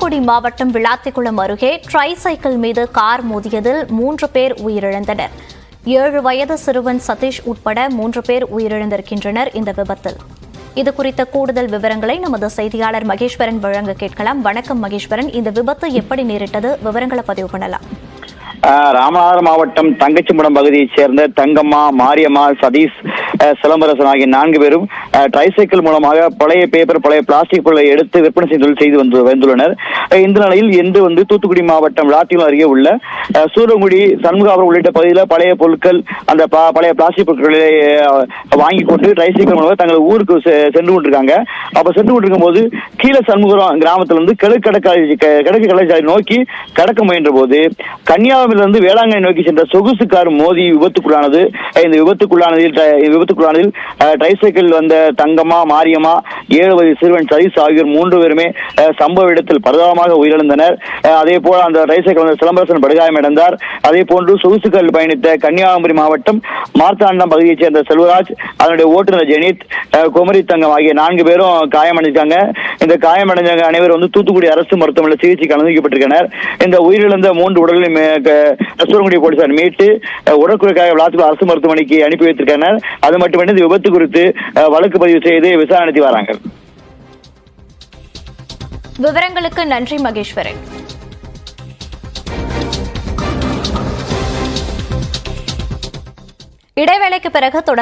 தூத்துக்குடி மாவட்டம் விளாத்திக்குளம் அருகே try cycle மீது கார் மோதியதில் மூன்று பேர் உயிரிழந்தனர். ஏழு வயது சிறுவன் சதீஷ் உட்பட மூன்று பேர் உயிரிழந்திருக்கின்றனர் இந்த விபத்தில். இது குறித்த கூடுதல் விவரங்களை நமது செய்தியாளர் மகேஸ்வரன் வழங்க கேட்கலாம். வணக்கம் மகேஸ்வரன். இந்த விபத்து எப்படி நேரிட்டது? விவரங்களை பதிவு பண்ணலாம். ராமநாதபுரம் மாவட்டம் தங்கச்சிமுடம் பகுதியைச் சேர்ந்த தங்கம்மா மாரியம்மா சதீஷ் சிலம்பரசன் ஆகிய நான்கு பேரும் ட்ரைசைக்கிள் மூலமாக பழைய பேப்பர் பழைய பிளாஸ்டிக் பொருளை எடுத்து விற்பனை செய்து செய்து வந்து வந்துள்ளனர். இந்த நிலையில் இன்று வந்து தூத்துக்குடி மாவட்டம் விளாத்தியம் அருகே உள்ள சூரங்குடி சண்முகாபுரம் உள்ளிட்ட பகுதியில் பழைய பொருட்கள் அந்த ப- பழைய பிளாஸ்டிக் பொருட்களை வாங்கி கொண்டு ட்ரைசைக்கிள் மூலமாக தங்கள் ஊருக்கு செ- சென்று கொண்டிருக்காங்க. அப்ப சென்று கொண்டிருக்கும் போது கீழே சண்முகம் கிராமத்திலிருந்து கிழக்கு கடற்கரை கிழக்கு கடற்கரை நோக்கி கடக்க முயன்ற போது கன்னியாகுமரி கன்னியாகுமரியிலிருந்து வேளாங்கண்ணி நோக்கி சென்ற சொகுசு கார் மோதி விபத்துக்குள்ளானது. இந்த விபத்துக்குள்ளானதில் விபத்துக்குள்ளானதில் ட்ரைசைக்கிள் வந்த தங்கம்மா மாரியம்மா ஏழு வயது சிறுவன் சதீஷ் ஆகியோர் மூன்று பேருமே சம்பவ இடத்தில் பரிதாபமாக உயிரிழந்தனர். அதே போல அந்த ட்ரைசைக்கிள் வந்த சிலம்பரசன் படுகாயமடைந்தார் அதே போன்று சொகுசு காரில் பயணித்த கன்னியாகுமரி மாவட்டம் மார்த்தாண்டம் பகுதியைச் சேர்ந்த செல்வராஜ் அதனுடைய ஓட்டுநர் ஜெனித் குமரி தங்கம் ஆகிய நான்கு பேரும் காயமடைஞ்சாங்க இந்த காயமடைஞ்சவங்க அனைவரும் வந்து தூத்துக்குடி அரசு மருத்துவமனையில் சிகிச்சைக்கு அனுமதிக்கப்பட்டிருக்கனர் இந்த உயிரிழந்த மூன்று உடல்களையும் கஸ்தூரங்குடி போலீசார் மீட்டு உடற்குறைக்காக விளாத்துக்குளம் அரசு மருத்துவமனைக்கு அனுப்பி வைத்திருக்கிறார். அது மட்டுமின்றி இந்த விபத்து குறித்து வழக்கு பதிவு செய்து விசாரணை வராங்க. விவரங்களுக்கு நன்றி மகேஸ்வரன். இடைவேளைக்கு பிறகு தொடர்